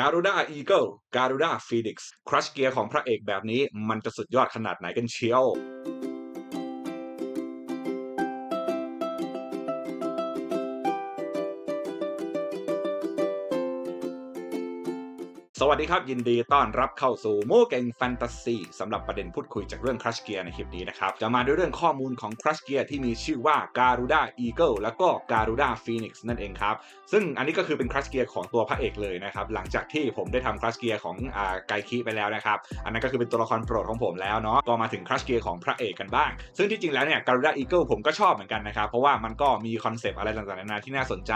การูด้าอีเกิลการูด้าฟีนิกซ์ครัชเกียร์ของพระเอกแบบนี้มันจะสุดยอดขนาดไหนกันเชียว สวัสดีครับ ยินดีต้อนรับเข้าสู่โมเก่งแฟนตาซีสำหรับประเด็นพูดคุยจากเรื่องครัชเกียร์ในคลิปนี้นะครับ จะมาด้วยเรื่องข้อมูลของครัชเกียร์ที่มีชื่อว่าการูด้าอีเกิลแล้วก็การูด้าฟีนิกซ์นั่นเองครับ ซึ่งอันนี้ก็คือเป็นครัชเกียร์ของตัวพระเอกเลยนะครับ หลังจากที่ผมได้ทำครัชเกียร์ของอ่าไกคิไปแล้วนะครับ อันนั้นก็คือเป็นตัวละครโปรดของผมแล้วเนาะก็มาถึงครัชเกียร์ของพระเอกกันบ้าง ซึ่งที่จริงแล้วเนี่ยการูด้าอีเกิลผมก็ชอบเหมือนกันนะครับเพราะว่ามันก็มีคอนเซปต์อะไรต่างๆนานาที่น่าสนใจ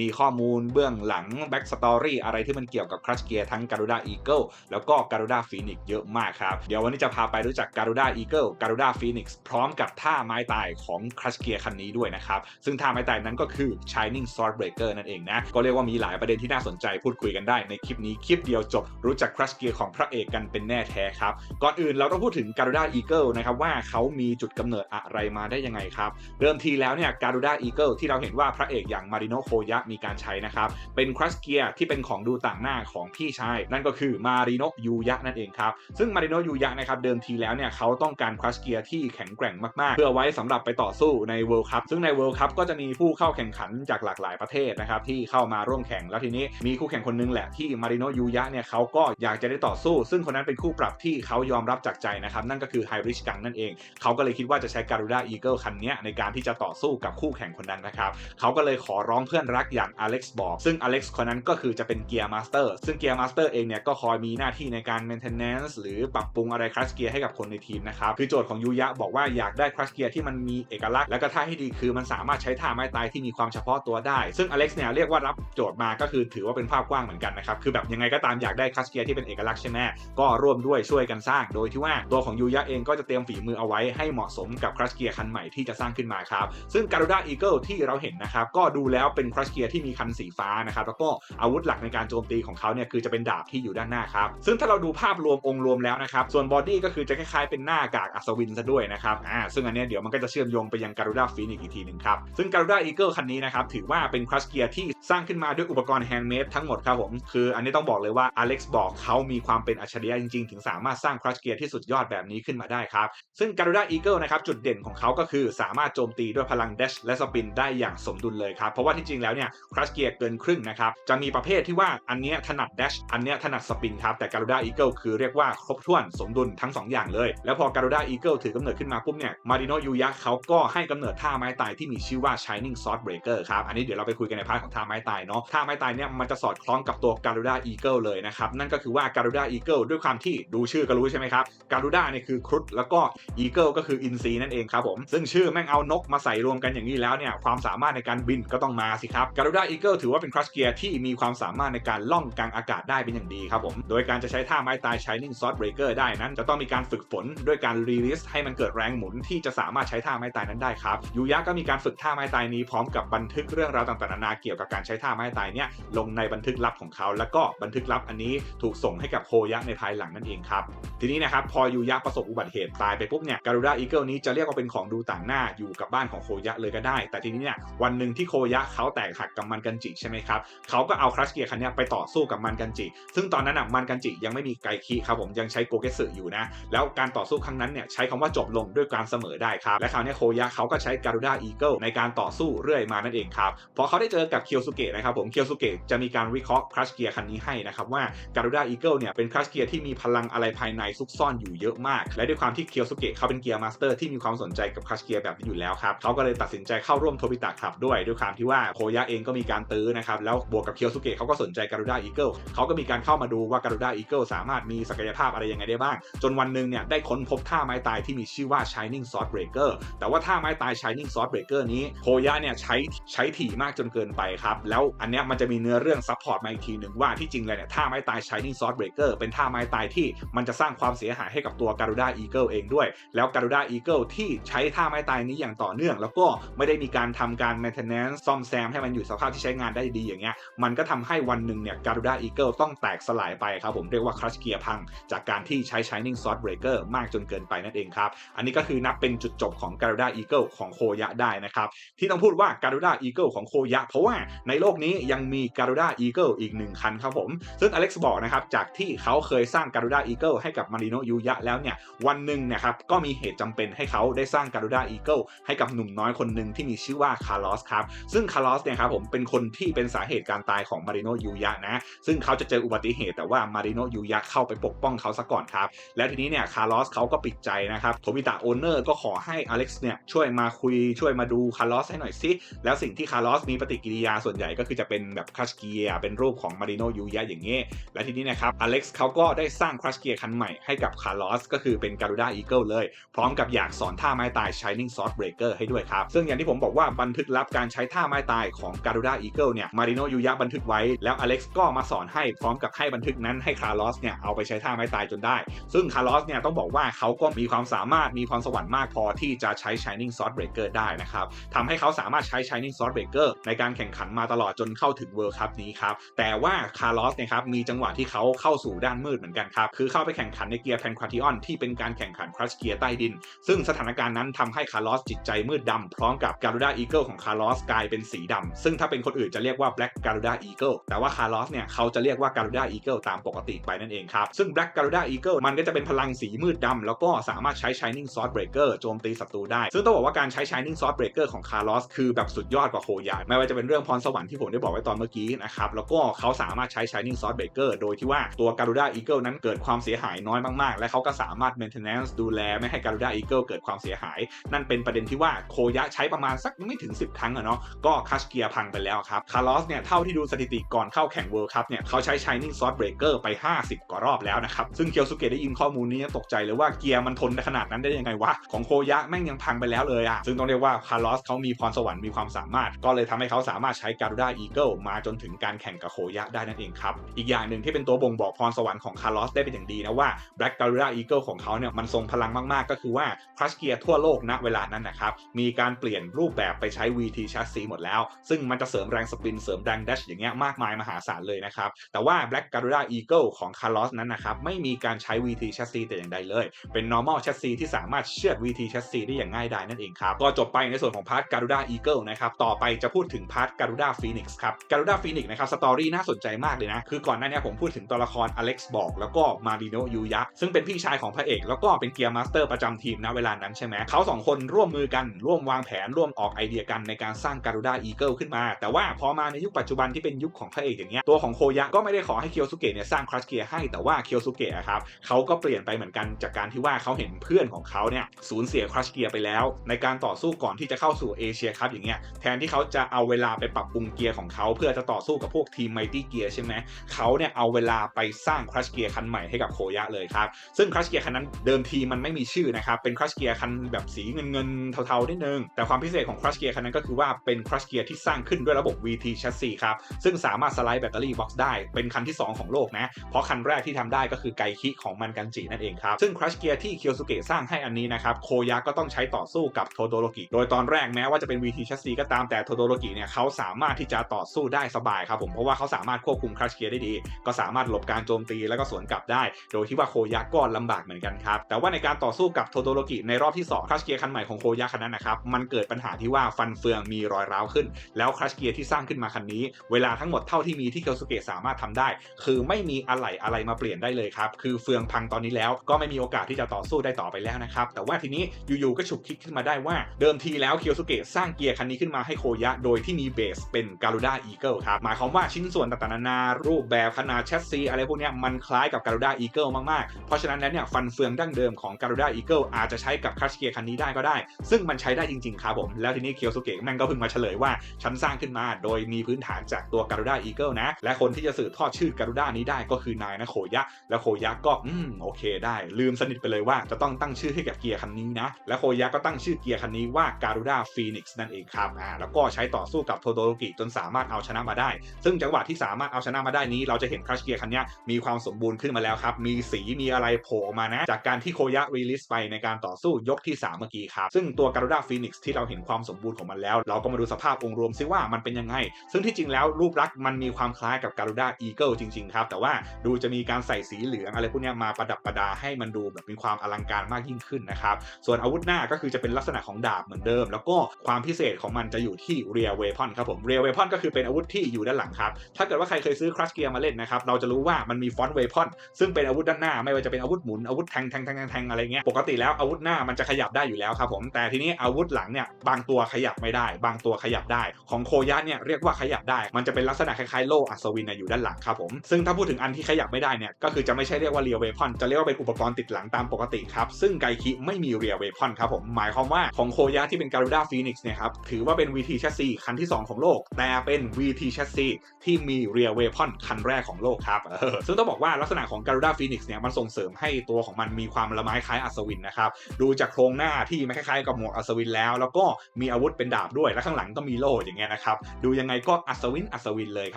มีข้อมูลเบื้องหลังแบ็กสตอรี่อะไรที่มันเกี่ยวกับครัชเกียร์ทั้งการูด้าอีเกิลแล้วก็การูด้าฟีนิกเยอะมากครับ เดี๋ยววันนี้จะพาไปรู้จักการูด้าอีเกิลการูด้าฟีนิกพร้อมกับท่าไม้ตายของครัชเกียร์คันนี้ด้วยนะครับ ซึ่งท่าไม้ตายนั้นก็คือ Shining Sword Breaker นั่นเองนะ ก็เรียกว่ามีหลายประเด็นที่น่าสนใจพูดคุยกันได้ในคลิปนี้คลิปเดียวจบรู้จักครัชเกียร์ของพระเอกกันเป็นแน่แท้ครับ ก่อนอื่นเราต้องพูดถึงการูด้าอีเกิลนะครับว่าเขามีจุดกำเนิดอะไรมาได้ยังไงครับเริ่มทีแล้วเนี่ยการูด้าอีเกิลที่เราเห็นว่าพระเอกอย่างมาริโนโคยะมีการใช้นะครับเป็นครัชเกียร์ที่เป็นของดูต่างหน้าของพี่ชายนั่นก็คือมาริโนยูยะนั่นเองครับ ซึ่งมาริโนยูยะนะครับเดิมทีแล้วเนี่ยเขาต้องการครัชเกียร์ที่แข็งแกร่งมากๆ เพื่อไว้สำหรับไปต่อสู้ในเวิลด์คัพซึ่งในเวิลด์คัพก็จะมีผู้เข้าแข่งขันจากหลากหลายประเทศนะครับที่เข้ามาร่วมแข่งแล้วทีนี้มีคู่แข่งคนนึงแหละที่มาริโนยูยะเนี่ยเขาก็อยากจะได้ต่อสู้ ซึ่งคนนั้นเป็นคู่ปรับที่เขายอมรับจากใจนะครับนั่นก็คือไฮริชกังนั่นเองเขาก็เลยคิดว่าจะใช้การูด้าอีเกิลคันนี้ในการที่จะต่อสู้กับคู่แข่งคนนั้นนะครับเขาก็เลยขอร้องเพื่อนรักอย่างอเล็กซ์บอกซึ่งอเล็กซ์คนนั้นก็คือจะเป็นเกียร์มาสเตอร์ซึ่งเกียร์มาสเตอร์เองเนี่ยก็คอยมีหน้าที่ในการ maintenance หรือปรับปรุงอะไรคลัสเกียร์ให้กับคนในทีมนะครับคือโจทย์ของยูยะบอกว่าอยากได้คลัสเกียร์ที่มันมีเอกลักษณ์และก็ท่าให้ดีคือมันสามารถใช้ท่าไม้ตายที่มีความเฉพาะตัวได้ ซึ่งอเล็กซ์เนี่ยเรียกว่ารับโจทย์มาก็คือถือว่าเป็นภาพกว้างเหมือนกันนะครับคือแบบยังไงก็ตามอยากได้คลัสเกียร์ที่เป็นเอกลักษณ์ใช่ไหมก็ร่วมด้วยช่วยกันสร้าง โดยที่ว่าตัวของยูยะเองก็จะเตรียมฝีมือเอาไว้ให้เหมาะสมกับคลัสเกียร์คันใหม่ที่จะสร้างขึ้นมาครับซึ่งการูด้าอีเกิลที่เราเห็นนะครับก็ดูแล้วเป็นครัชเกียร์ที่มีคันสีฟ้านะครับแล้วก็อาวุธหลักในการโจมตีของเขาเนี่ยคือจะเป็นดาบที่อยู่ด้านหน้าครับ ซึ่งถ้าเราดูภาพรวมองค์รวมแล้วนะครับ ส่วนบอดี้ก็คือจะคล้ายๆเป็นหน้ากากอัศวินซะด้วยนะครับ อ่า ซึ่งอันนี้เดี๋ยวมันก็จะเชื่อมโยงไปยังการูด้าฟีนิกอีกทีหนึ่งครับ ซึ่งการูด้าอีเกิลคันนี้นะครับ ถือว่าเป็นครัชเกียร์ที่สร้างขึ้นมาด้วยอุปกรณ์แฮนด์เมดทั้งหมดครับผม คืออันนี้ต้องบอกเลยว่าอเล็กซ์บอกเขามีความเป็นอัจฉริยะจริงๆ ถึงสามารถสร้างครัชเกียร์ที่สุดยอดแบบนี้ขึ้นมาได้ครับ ซึ่งการูด้าอีเกิลนะครับจุดเด่นของเขาก็คือสามารถโจมตีด้วยพลังเดชและสปินได้อย่างสมดุลเลยครับ เพราะว่าที่จริงแล้วเนี่ยครัชเกียร์เกินครึ่งนะครับจะมีประเภทที่ว่าอันนี้ถนัดเดชอันเนี้ยถนัดสปินครับแต่การูด้าอีเกิลคือเรียกว่าครบถ้วนสมดุลทั้ง 2 อย่างเลย แล้วพอการูด้าอีเกิลถือกำเนิดขึ้นมาปุ๊บเนี่ยมาริโนยูยะเขาก็ให้กำเนิดท่าไม้ตายที่มีชื่อว่า Shining Sword Breaker ครับอันนี้เดี๋ยวเราไปคุยกันในพาร์ทของท่าไม้ตายเนาะท่าไม้ตายเนี่ยมันจะสอดคล้องกับตัวการูด้าอีเกิลเลยนะครับนั่นก็คือว่าการูด้าอีเกิลด้วยความที่ดูชื่อก็รู้ใช่ไหมครับการูด้าเนี่ยคือครุฑแล้วก็อีเกิลก็คืออินซีนั่นเองครับผมซึ่งชื่อแม่งเอานกมาใส่รวมกันอย่างนี้แล้วเนี่ยความสามารถในการบินก็ต้องมาสิครับการูด้าอีเกิลถือว่าเป็นครัชเกียร์ที่มีความสามารถในการล่องกลางอากาศได้เป็นอย่างดีครับผม โดยการจะใช้ท่าไม้ตาย Shining Sword Breaker ได้นั้น จะต้องมีการฝึกฝนด้วยการรีลิสให้มันเกิดแรงหมุนที่จะสามารถใช้ท่าไม้ตายนั้นได้ครับยูยะก็มีการฝึกท่าไม้ตายนี้พร้อมกับบันทึกเรื่องราวต่างๆนานาเกี่ยวกับการใช้ท่าไม้ตายเนี่ยลงในบันทึกลับของเขา แล้วก็บันทึกลับอันนี้ถูกส่งให้กับโคยะในภายหลังนั่นเองครับทีนี้นะครับพอยูยะประสบอุบัติเหตุตายไปปุ๊บเนี่ยการูด้าอีเกิลนี้จะเรียกว่าเป็นของดูต่างหน้าอยู่กับบ้านของโคยะเลยก็ได้ แต่ทีนี้เนี่ยวันหนึ่งที่โคยะเขาแตกหักกับมันกันจิใช่ไหมครับเขาก็เอาครัชเกียร์คันนี้ไปต่อสู้กับมันกันจิซึ่งตอนนั้นอะมันกันจิยังไม่มีไกคิครับผมยังใช้โกเกสึอยู่นะ แล้วการต่อสู้ครั้งนั้นเนี่ยใช้คำว่าจบลงด้วยการเสมอได้ครับ และคราวนี้โคยะเขาก็ใช้การูด้าอีเกิลในการต่อสู้เรื่อยมานั่นเองครับพอเขาได้เจอกับเคียวสุเกะนะครับผมเคียวสุเกะจะมีการวิเคราะห์ครัชเกียร์คันนี้ให้นะครับว่าการูด้าอีเกิลเนี่ยเป็นครัชเกียร์ที่มีพลังอะไรภายในซุกซ่อนอยู่เยอะมาก และด้วยความที่เคียวสุเกะเขาเป็นเกียร์มาสเตอร์ที่มีความสนใจกับครัชเกียร์แบบนี้อยู่แล้วครับเขาก็เลยตัดสินใจเข้าร่วมโทบิตะคลับด้วยด้วยความที่ว่าโคยะเองก็มีการตื้อนะครับแล้วบวกกับเคียวสุเกะเขาก็สนใจการูด้าอีเกิลเขาก็มีการเข้ามาดูว่าการูด้าอีเกิลสามารถมีศักยภาพอะไรยังไงได้บ้าง จนวันหนึ่งเนี่ยได้ค้นพบท่าไม้ตายที่มีชื่อว่า Shining Sword Breaker แต่ว่าท่าไม้ตาย Shining Sword Breaker นี้โคยะเนี่ยใช้ใช้ถี่มากจนเกินไปครับ แล้วอันเนี้ยมันจะมีเนื้อเรื่องซัพพอร์ตมาอีกทีหนึ่งว่าที่จริงเลยเนี่ยท่าไม้ตาย Shining Sword Breaker เป็นท่าไม้ตายที่มันจะสร้างความเสียหายให้กับตัวการูด้าอีเกิลเองด้วย แล้วการูด้าอีเกิลที่ใช้ท่าไม้ตายนี้อย่างต่อเนื่อง แล้วก็ไม่ได้มีการทำการ maintenance ซ่อมแซมให้มันอยู่สภาพที่ใช้งานได้ดีอย่างเงี้ยมันก็ทำให้วันหนึ่งเนี่ยการูด้าอีเกิลต้องแตกสลายไปครับผมเรียกว่าครัชเกียร์พัง จากการที่ใช้ Shining Sword Breaker มากจนเกินไปนั่นเองครับ อันนี้ก็คือนับเป็นจุดจบของ Garuda Eagle ของโคยะได้นะครับ ที่ต้องพูดว่า Garuda Eagle ของโคยะ เพราะว่าในโลกนี้ยังมี Garuda Eagle อีกหนึ่งคันครับผม ซึ่งอเล็กซ์บอกนะครับจากที่เขาเคยสร้าง Garuda Eagle ให้กับมาริโนยูยะแล้วเนี่ยวันหนึ่งนะครับก็มีเหตุจำเป็นให้เขาได้สร้าง Garuda Eagle ให้กับหนุ่มน้อยคนหนึ่งที่มีชื่อว่าคาร์ลอสครับซึ่งคาร์ลอสเนี่ยครับผมเป็นคนที่เป็นสาเหตุการตายของมาริโนยูยะนะซึ่งเขาจะเจออุบัติเหตุแต่ว่ามาริโนยูยะเข้าไปปกป้องเขาซะก่อนครับ และทีนี้เนี่ยคาร์ลอสเขาก็ปิดใจนะครับโทมิตะโอเนอร์ก็ขอให้อเล็กซ์เนี่ยช่วยมาคุยช่วยมาดูคาร์ลอสให้หน่อยสิแล้วสิ่งที่คาร์ลอสมีปฏิกิริยาส่วนใหญ่ก็คือจะเป็นแบบครัชเกียเป็นรูปของมาริโนยูยะอย่างเงี้ยและทีนี้นะครับอเล็กซ์เขาก็ได้สร้างครัชเกียคันใหม่ให้กับคาร์ลอสก็คือเป็นการ u ด้าอีเกิลเลย พร้อมกับอยากสอนท่าไม้ตาย Shining Sword Breaker ให้ด้วยครับ ซึ่งอย่างที่ผมบอกว่าบันทึกลับการใช้ท่าไม้ตายของการ u ด้าอีเกิลเนี่ยมาริโนยูยะบันทึกไว้แล้วอเล็กซ์ก็มาสอนให้พร้อมกับให้บันทึกนั้นให้คาร์ลอสเนี่ยเอาไปใช้ท่าไม้ตายจนได้ ซึ่งคาร์ลอสเนี่ยต้องบอกว่าเขาก็มีความสามารถมีพรสวรรค์มากพอที่จะใช้ Shining Sword Breaker ได้นะครับทำให้เขาสามารถใช้ Shining Sword Breaker ในการแข่งขันมาตลอดจนเข้าถึง World Cup นี้ครับแต่ว่าคาร์ลอสเนี่ยครับมีจังหวะที่เขาเข้าสู่ด้านมืดเหมือนกันครับคือเข้าไปแข่งขันในเกียร์แพนควาติออนที่เป็นการแข่งขันครัชเกียร์ใต้ดิน ซึ่งสถานการณ์นั้นทำให้คาร์ลอสจิตใจมืดดำพร้อมกับการ u ด้าอีเกิลของคาร์ลอสกลายเป็นสีดำซึ่งถ้าเป็นคนอื่นจะเรียกว่า Black Garuda Eagle แต่ว่าคาร์ลอสเนี่ยเขาจะเรียกว่า Garuda Eagle ตามปกติไปนั่นเองครับ ซึ่ง Black Garuda Eagle มันก็จะเป็นพลังสีมืดดำแล้วก็สามารถใช้ Shining Sword Breaker โจมตีศัตรูได้ ซึ่งต้องบอกว่าการใช้ Shining Sword Breaker ของคาร์ลอสคือแบบสุดยอดกว่าโคยาไม่ว่าจะเป็นเรื่องพรสวรรค์ที่ผมได้บอกไว้ตอนเมื่อกี้นะครับแล้วก็เขาสามารถใช้ Shining Sword Breaker โดยที่ว่าตัว Garuda Eagle นั้นเกิดความเสียหายน้อยมากๆ และเขาก็สามารถ maintenance ดูแลไม่ให้ Garuda Eagle เกิดความเสียหาย นั่นเป็นประเด็นที่ว่าโคยะใช้ประมาณสักไม่ถึง 10 ครั้งอะเนาะก็คัชเกียร์พังไปแล้วครับคาร์ลอสเนี่ยเท่าที่ดูสถิติก่อนเข้าแข่ง World Cup เนี่ยเขาใช้ Shining Sword Breaker ไป 50 กว่ารอบแล้วนะครับ ซึ่งเคียวสุเกะได้ยินข้อมูลนี้ยังตกใจเลยว่าเกียร์มันทนขนาดนั้นได้ยังไงวะ ของโคยะแม่งยังพังไปแล้วเลยอะซึ่งต้องเรียกว่าคาร์ลอสเขามีพรสวรรค์มีความสามารถ ก็เลยทำให้เขาสามารถใช้ Garuda Eagle มาจนถึงการแข่งกับโคยะได้นั่นเองครับ อีกอย่างหนึ่งที่เป็นตัวบ่งบอกพรสวรรค์ของคาร์ลอสได้เป็นอย่างดีนะว่า Black Garuda Eagle ของเขาเนี่ยมันทรงพลังมากๆ ก็คือว่าครัชเกียร์ทั่วโลกณเวลานั้นนะครับมีการเปลี่ยนรูปแบบไปใช้ VT chassis หมดแล้ว ซึ่งมันจะเสริมแรงสปินเสริมแรงดัชอย่างเงี้ยมากมายมหาศาลเลยนะครับแต่ว่า Black Garuda Eagle ของ Carlos นั้นนะครับไม่มีการใช้ VT c h a s s i แต่อย่างใดเลย เป็น normal c h a s s i ที่สามารถเชื่อด VT c h a s s i ได้อย่างง่ายดายนั่นเองครับ ก็จบไปในส่วนของพาร์ท Garuda Eagle นะครับต่อไปจะพูดถึงพาร์ท Garuda Phoenix ครับ Garuda Phoenix นะครับสตอรี่น่าสนใจมากเลยนะ คือก่อนหน้านี้ผมพูดถึงตัวละคร Alex บอกแล้วก็มาริโนยูยะซึ่งเป็นพี่ชายของพระเอก แล้วก็เป็นเกียร์มาสเตอร์ประจำทีมณเวลานั้นใช่ไหมเขาสองคนร่วมมือกันร่วมวางแผนร่วมออกไอเดียกันในการสร้าง Garuda Eagle ขึ้นมา แต่ว่าพอมาในยุคปัจจุบันที่เป็นยุคของพระเอกอย่างเงี้ยตัวของโคยะก็ไม่ได้ขอให้เคียวสุเกะเนี่ยสร้างครัชเกียร์ให้แต่ว่าเคียวสุเกะครับเขาก็เปลี่ยนไปเหมือนกันจากการที่ว่าเขาเห็นเพื่อนของเขาเนี่ยสูญเสียครัชเกียร์ไปแล้ว ในการต่อสู้ก่อนที่จะเข้าสู่เอเชียครับอย่างเงี้ยแทนที่เขาจะเอาเวลาไปปรับปรุงเกียร์ของเขาเพื่อจะต่อสู้กับพวกทีมไมตี้เกียร์ใช่ไหมเขาเนี่ยเอาเวลาไปสร้างครัชเกียร์คันใหม่ให้กับโคยะเลยครับซึ่งครัชเกียร์คันนั้นเดิมทีมันไม่มีชื่อนะครับเป็นครัชเกียร์คันแบบสีเงินเงินเทาๆนิดนึงแต่ความพิเศษของครัชเกียร์คันนั้นก็คือว่าเป็นครัชเกียร์ที่สร้างขึ้นด้วยระบบ VT chassis ครับซึ่งสามารถสไลด์แบตเตอรี่บ็อกซ์ได้เป็นคันที่ 2 ของโลกนะ เพราะคันแรกที่ทำได้ก็คือไกคิของมันกันจินั่นเองครับ ซึ่งครัชเกียร์ที่เคียวสุเกะสร้างให้อันนี้นะครับ โคยะก็ต้องใช้ต่อสู้กับโทโดโรกิ โดยตอนแรกแม้ว่าจะเป็น VT chassis ก็ตามแต่โทโดโรกิเนี่ยเขาสามารถที่จะต่อสู้ได้สบายครับผม เพราะว่าเขาสามารถควบคุมครัชเกียร์ได้ดี ก็สามารถหลบการโจมตีแล้วก็สวนกลับได้ โดยที่ว่าโคยะก็ลำบากเหมือนกันครับ แต่ว่าในการต่อสู้กับโทโดโรกิในรอบที่2ครัชเกียร์คันใหม่ของโคยะคันนั้นนะครับ มันเกิดปัญหาที่ว่าฟันเฟืองมีรอยร้าวขึ้น แล้วครัชเกียร์ที่สร้างขึ้นมาคันนี้ เวลาทั้งหมดเท่าที่มีที่เคียวสุเกะสามารถทำได้คือไม่มีอะไหล่อะไรมาเปลี่ยนได้เลยครับ คือเฟืองพังตอนนี้แล้วก็ไม่มีโอกาสที่จะต่อสู้ได้ต่อไปแล้วนะครับ แต่ว่าทีนี้อยู่ๆก็ฉุกคิดขึ้นมาได้ว่า เดิมทีแล้วเคียวสุเกะสร้างเกียร์คันนี้ขึ้นมาให้โคยะ โดยที่มีเบสเป็น Garuda Eagle ครับ หมายความว่าชิ้นส่วนต่างๆนานารูปแบบขนาดแชสซีอะไรพวกนี้มันคล้ายกับ Garuda Eagle มากๆ เพราะฉะนั้นแล้วเนี่ยฟันเฟืองดั้งเดิมของ Garuda Eagle อาจจะใช้กับคัชเกียร์คันนี้ได้ก็ได้ ซึ่งมันใช้ได้จริงๆครับผมแล้วทีนี้เคียวสุเกะแม่งก็เพิ่งมาเฉลยว่าฉันสร้างขึ้นมา โดยมีพื้นฐานจากตัว Garuda Eagle นะและคนที่จะสืบทอดชื่อ Garuda นี้ได้ก็คือนายนะโคยะ แล้วโคยะก็อืมโอเคได้ ลืมสนิทไปเลยว่าจะต้องตั้งชื่อให้กับเกียร์คันนี้นะ และโคยะก็ตั้งชื่อเกียร์คันนี้ว่า Garuda Phoenix นั่นเองครับอ่าแล้วก็ใช้ต่อสู้กับโทโดโรกิจนสามารถเอาชนะมาได้ ซึ่งจังหวะที่สามารถเอาชนะมาได้นี้ เราจะเห็นครัชเกียร์คันนี้มีความสมบูรณ์ขึ้นมาแล้วครับมีสีมีอะไรโผล่ออกมานะ จากการที่โคยะรีลิสไปในการต่อสู้ยกที่ 3 เมื่อกี้ครับ ซึ่งตัว Garuda Phoenix ที่เราเห็นความสมบูรณ์ของมันแล้ว เราก็มาดูสภาพองค์รวมซิว่ามันเป็นยังไง ซึ่งที่จริงแล้วรูปลักษณ์มันมีความคล้ายกับ Garuda Eagle Eagle จริงๆครับ แต่ว่าดูจะมีการใส่สีเหลืองอะไรพวกนี้มาประดับประดาให้มันดูแบบมีความอลังการมากยิ่งขึ้นนะครับ ส่วนอาวุธหน้าก็คือจะเป็นลักษณะของดาบเหมือนเดิม แล้วก็ความพิเศษของมันจะอยู่ที่ Rear Weapon ครับผม Rear Weapon ก็คือเป็นอาวุธที่อยู่ด้านหลังครับ ถ้าเกิดว่าใครเคยซื้อ Crush Gear มาเล่นนะครับ เราจะรู้ว่ามันมี Front Weapon ซึ่งเป็นอาวุธด้านหน้า ไม่ว่าจะเป็นอาวุธหมุนอาวุธแทงแทงแทงแทงอะไรเงี้ย ปกติแล้วอาวุธหน้ามันจะขยับได้อยู่แล้วครับผม แต่ทีนี้อาวุธหลังเนี่ยบางตัวขยับไม่ได้ บางตัวขยับได้ ของโคยะเนี่ยเรียกว่าขยับได้ มันจะเป็นลักษณะคล้ายๆโล่อัศวินอยู่ด้านหลังครับผม ซึ่งถ้าพูดถึงอันที่ขยับไม่ได้เนี่ย ก็คือจะไม่ใช่เรียกว่าเรียเวพอนจะเรียกว่าเป็นอุปกรณ์ติดหลังตามปกติครับ ซึ่งไกคิไม่มีเรียเวพอนครับผม หมายความว่าของโคยะที่เป็นการูด้าฟีนิกซ์เนี่ยครับ ถือว่าเป็น VT แชสซีคันที่ 2 ของโลก แต่เป็น VT แชสซีที่มีเรียเวพอนคันแรกของโลกครับเออซึ่งต้องบอกว่าลักษณะของการูด้าฟีนิกซ์เนี่ยมันส่งเสริมให้ตัวของมันมีความละไม้คล้ายอัศวินนะครับ ดูจากโครงหน้าที่ไม่คล้ายๆกับหมวกอัศวินแล้ว แล้วก็มีอาวุธเป็นดาบด้วย และข้างหลังก็มีโล่อย่างเงี้ยนะครับ ดูยังไงก็อัศวินอัศวินเลยค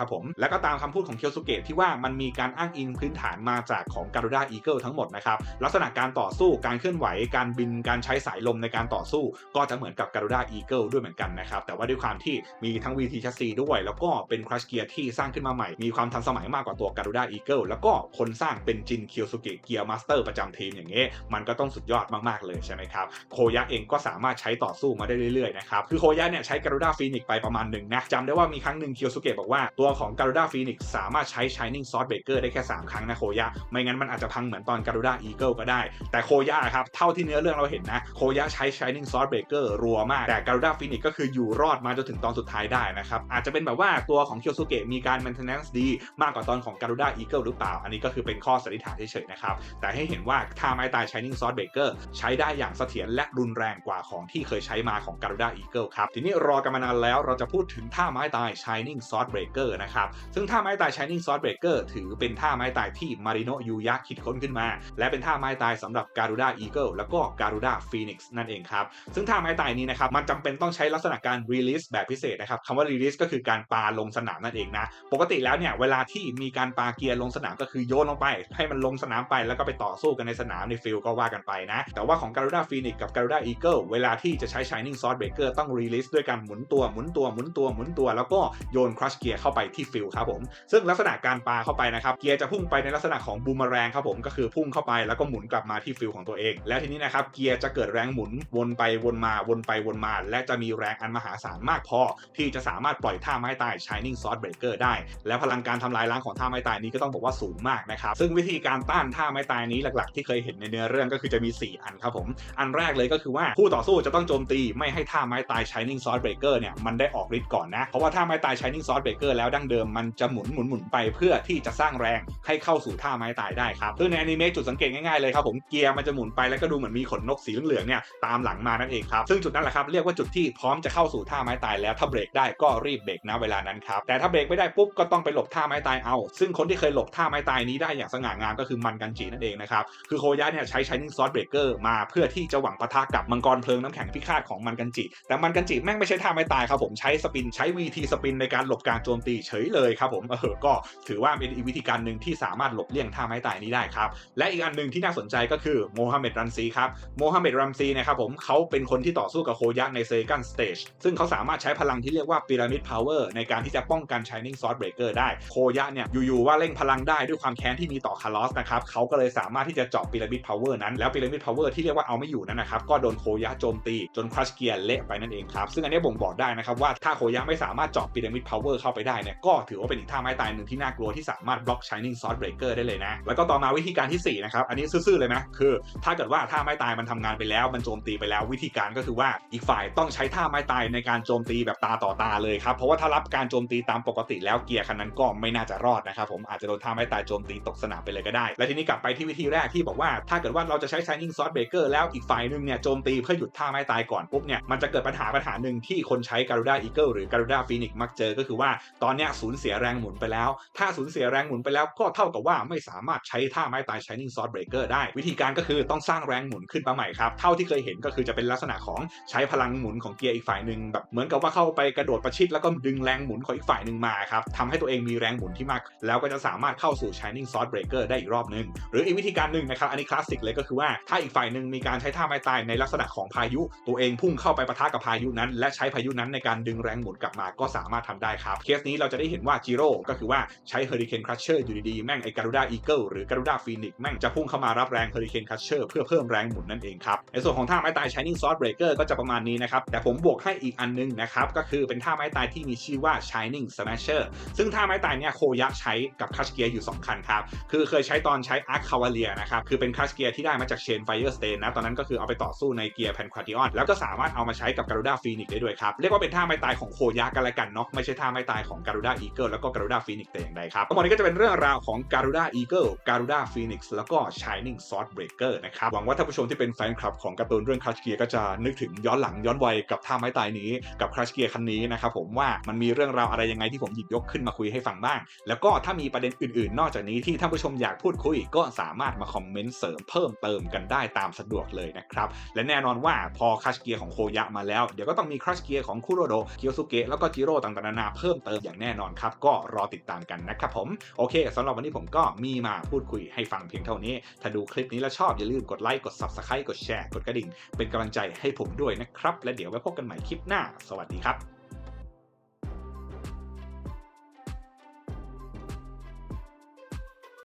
รับผม แล้วก็ตามคำพูดของเคียวสุเกะที่ว่ามันมีการอ้างอิงพื้นฐานมาจากของการูด้าอีเกิลทั้งหมดนะครับลักษณะการต่อสู้การเคลื่อนไหวการบินการใช้สายลมในการต่อสู้ ก็จะเหมือนกับการูด้าอีเกิลด้วยเหมือนกันนะครับแต่ว่าด้วยความที่มีทั้ง VT ชัสซีด้วยแล้วก็เป็นครัชเกียร์ที่สร้างขึ้นมาใหม่ มีความทันสมัยมากกว่าตัวการูด้าอีเกิลแล้วก็คนสร้างเป็นจินเคียวสุเกะเกียร์มาสเตอร์ประจำทีมอย่างเงี้ยมันก็ต้องสุดยอดมากๆเลยใช่ไหมครับโคยะเองก็สามารถใช้ต่อสู้มาได้เรื่อยๆนะครับคือโคยะเนี่ยใช้การูด้าฟีนิกไปประมาณหนึ่งนะจำได้ว่ามีครั้งหนึ่งเคียวสุเกะบอกว่าตัวของการูด้าฟีนิกสามารถช้ Shining Sword Breaker ได้แค่ 3 ครั้งนะโคยะไม่งั้นมันอาจจะพังเหมือนตอนการูด้าอีเกิลก็ได้ แต่โคยะครับ เท่าที่เนื้อเรื่องเราเห็นนะ โคยะใช้ Shining Sword Breaker รัวมาก แต่การูด้าฟีนิกก็คืออยู่รอดมาจนถึงตอนสุดท้ายได้นะครับ อาจจะเป็นแบบว่าตัวของเคียวสุเกะมีการ maintenance ดี มากกว่าตอนของการูด้าอีเกิลหรือเปล่า อันนี้ก็คือเป็นข้อสันนิษฐานเฉยๆนะครับ แต่ให้เห็นว่าท่าไม้ตาย Shining Sword Breaker ใช้ได้อย่างเสถียรและรุนแรงกว่าของที่เคยใช้มาของการูด้าอีเกิลครับทีนี้รอกันมานานแล้วเราจะพูดถึงท่าไม้ตาย Shining Sword Breaker นะครับซึ่งท่าไม้ตาย Shining Sword Breaker ถือเป็นท่าไม้ตายที่มาริโนยูยะคิดค้นขึ้นมา และเป็นท่าไม้ตายสำหรับการูด้าอีเกิลแล้วก็การูด้าฟีนิกซ์นั่นเองครับ ซึ่งท่าไม้ตายนี้นะครับมันจำเป็นต้องใช้ลักษณะการ release แบบพิเศษนะครับคำว่า release ก็คือการปาลงสนามนั่นเองนะ ปกติแล้วเนี่ยเวลาที่มีการปาเกียร์ลงสนามก็คือโยนลงไป ให้มันลงสนามไปแล้วก็ไปต่อสู้กันในสนามในฟิลก็ว่ากันไปนะ แต่ว่าของการูด้าฟีนิกกับการูด้าอีเกิลเวลาที่จะใช้ shining sword breaker ต้อง release ด้วยการหมุนตัวหมุนตัวหมุนตัวหมุนตัว แล้วก็โยน crush เกียร์เข้าไปที่ฟิลครับผมซึ่งลักษณะการปาเข้าไปนะครับเกียร์จะพุ่งไปในลักษณะของบูมแรงครับผมก็คือพุ่งเข้าไปแล้วก็หมุนกลับมาที่ฟิลของตัวเอง แล้วทีนี้นะครับเกียร์จะเกิดแรงหมุนวนไปวนมาวนไปวนมา และจะมีแรงอันมหาศาลมากพอ ที่จะสามารถปล่อยท่าไม้ตาย Shining Sword Breaker ได้ และพลังการทำลายล้างของท่าไม้ตายนี้ก็ต้องบอกว่าสูงมากนะครับซึ่งวิธีการต้านท่าไม้ตายนี้หลัก ๆ ที่เคยเห็นในเนื้อเรื่องก็คือจะมี 4 อันครับผมอันแรกเลยก็คือว่าคู่ต่อสู้จะต้องโจมตีไม่ให้ท่าไม้ตาย Shining Sword Breaker เนี่ยมันได้ออกฤทธิ์ก่อนนะเพราะว่าท่าไม้ตาย Shining Sword Breaker แล้วดั้งเดิมมันจะหมุนหมุนหมุนไปเพื่อที่จะสร้างแรงให้เข้าสู่ท่าไม้ตายได้ครับซึ่งในอนิเมะจุดสังเกตง่ายๆเลยครับผมเกียร์มันจะหมุนไปแล้วก็ดูเหมือนมีขนนกสีเหลืองๆเนี่ยตามหลังมานั่นเองครับซึ่งจุดนั้นแหละครับเรียกว่าจุดที่พร้อมจะเข้าสู่ท่าไม้ตายแล้วถ้าเบรกได้ก็รีบเบรกนะเวลานั้นครับแต่ถ้าเบรกไม่ได้ปุ๊บก็ต้องไปหลบท่าไม้ตายเอา ซึ่งคนที่เคยหลบท่าไม้ตายนี้ได้อย่างสง่างามก็คือมันกันจีนั่นเองนะครับคือโคยะเนี่ยใช้ Shining Sword Breaker มาเพื่อที่จะหวังปะทะกับมังกรเพลิงน้ำแข็งพิฆาตของมันกันจิ แต่มันกันจิแม่งไม่ใช่ท่าไม้ตายครับผมใช้สปินใช้ VT สปินในการหลบการโจมตีเฉยเลยครับผมเออก็ถือว่าเป็นอีกวิธีการหนึ่งที่สามารถหลบเลี่ยงท่าไม้ตายนี้ได้ครับ และอีกอันหนึ่งที่น่าสนใจก็คือโมฮัมเหม็ดรัมซีครับโมฮัมเหม็ดรัมซีนะครับผมเขาเป็นคนที่ต่อสู้กับโคยะในเซกันสเตจซึ่งเขาสามารถใช้พลังที่เรียกว่าพีระมิดพาวเวอร์ในการที่จะป้องกัน Shining Sword Breaker ได้โคยะเนี่ยอยู่ๆว่าเร่งพลังได้ด้วยความแค้นที่มีต่อคาร์ลอสนะครับเขาก็เลยสามารถที่จะเจาะพีระมิดพาวเวอร์นั้นแล้วพีระมิดพาวเวอร์ที่เรียกว่าเอาไม่อยู่นั้นนะครับก็โดนโคยะโจมตีจนครัชเกียร์เละไปนั่นเองครับซึ่งอันนี้บ่งบอกได้นะครับว่าถ้าโคยะไม่สามารถเจาะพีระมิดพาวเวอร์เข้าไปได้เนี่ยก็ถือว่าเป็นอีกท่าไม้ตายหนึ่งที่น่ากลัวที่สามารถบล็อก Shining Sword Breaker ได้เลยนะ แล้วก็ต่อมาวิธีการที่สี่นะครับ อันนี้ซื่อๆเลยนะ คือ ถ้าเกิดว่าท่าไม้ตายมันทำงานไปแล้ว มันโจมตีไปแล้ววิธีการก็คือว่าอีกฝ่ายต้องใช้ท่าไม้ตายในการโจมตีแบบตาต่อตาเลยครับ เพราะว่าถ้ารับการโจมตีตามปกติแล้วเกียร์คันนั้นก็ไม่น่าจะรอดนะครับผมอาจจะโดนท่าไม้ตายโจมตีตกสนามไปเลยก็ได้ และทีนี้กลับไปที่วิธีแรกที่บอกว่าถ้าเกิดว่าเราจะใช้ Shining Sword Breaker แล้วอีกฝ่ายหนึ่งเนี่ยโจมตีเพื่อหยุดท่าไม้ตายก่อนปุ๊บเนี่ยมันจะเกิดปัญหาปัญหาหนึ่งที่คนใช้ Garuda Eagle หรือ Garuda Phoenix มักเจอก็คือว่าตอนเนี้ยสูญเสียแรงหมุนไปแล้วถ้าสูญเสียแรงหมุนไปแล้วก็เท่ากับว่าไม่สามารถใช้ท่าไม้ตาย Shining Sword Breaker ได้ วิธีการก็คือต้องสร้างแรงหมุนขึ้นมาใหม่ครับ เท่าที่เคยเห็นก็คือจะเป็นลักษณะของใช้พลังหมุนของเกียร์อีกฝ่ายหนึ่งแบบเหมือนกับว่าเข้าไปกระโดดประชิดแล้วก็ดึงแรงหมุนของอีกฝ่ายหนึ่งมาครับทำให้ตัวเองมีแรงหมุนที่มาก แล้วก็จะสามารถเข้าสู่ Shining Sword Breaker ได้อีกรอบหนึ่งหรืออีกวิธีการหนึ่งนะครับอันนี้คลาสสิกเลยก็คือว่าถ้าอีกฝ่ายหนึ่งมีการใช้ท่าไม้ตายในลักษณะของพายุ ตัวเองพุ่งเข้าไปปะทะกับพายุนั้น และใช้พายุนั้นในการดึงแรงหมุนกลับมาก็สามารถทำได้ครับเคสนี้เราจะได้เห็นว่าจิโร่ก็คือว่าใช้ Hurricane Crusher อยู่ดีๆ แม่งไอ้ Garuda Eagle หรือ Garuda Phoenix แม่งจะพุ่งเข้ามารับแรง Hurricane Crusher เพื่อเพิ่มแรงหมุนนั่นเองครับในส่วนของท่าไม้ตาย Shining Sword Breaker ก็จะประมาณนี้นะครับแต่ผมบวกให้อีกอันนึงนะครับก็คือเป็นท่าไม้ตายที่มีชื่อว่า Shining Smasher ซึ่งท่าไม้ตายเนี่ยโคยะใช้กับคัชเกียร์อยู่ 2 คันครับคือเคยใช้ตอนใช้ Arc Cavalier นะครับคือเป็นคัชเกียร์ที่ได้มาจาก Chain Fire Stain นะตอนนั้นก็คือเอาไปต่อสู้ในเกียร์ Pancration แล้วก็สามารถเอามาใช้กับ Garuda Phoenix ได้ด้วยครับเรียกว่าเป็นท่าไม้ตายของโคยะกันละกันเนาะไม่ใช่ท่าไม้ตายของ Garuda Eagle แล้วก็ Garuda Phoenix แต่อย่างใดครับทั้งหมดนี้ก็จะเป็นเรื่องราวของ Garuda Eagle Garuda Phoenix แล้วก็ Shining Sword Breaker นะครับ หวังว่าท่านผู้ชมที่เป็นแฟนคลับของการ์ตูนเรื่อง Crush Gear ก็จะนึกถึงย้อนหลังย้อนวัยกับท่าไม้ตายนี้กับ Crush Gear คันนี้นะครับผมว่ามันมีเรื่องราวอะไรยังไงที่ผมหยิบยกขึ้นมาคุยให้ฟังบ้าง แล้วก็ถ้ามีประเด็นอื่นๆ นอกจากนี้ที่ท่านผู้ชมอยากพูดคุย ก็สามารถมาคอมเมนต์เสริมเพิ่มเติมกันได้ตามสะดวกเลยนะครับและแน่นอนว่าพอ Crush Gear ของโคยะมาแล้วเดี๋ยวก็ต้องมี Crush Gear ของคุโรโดเคียวสุเกะแล้วก็จิโร่ต่างๆนานาเพิ่มเติมอย่างแน่นอนครับก็รอติดตามกันนะครับผม โอเคสำหรับวันนี้ผมก็มีมาพูดคุยให้ฟังเพียงเท่านี้ ถ้าดูคลิปนี้แล้วชอบอย่าลืมกดไลค์ กด Subscribe กดแชร์ กดกระดิ่ง เป็นกำลังใจให้ผมด้วยนะครับ และเดี๋ยวไว้พบกันใหม่คลิปหน้า สวัสดีครับ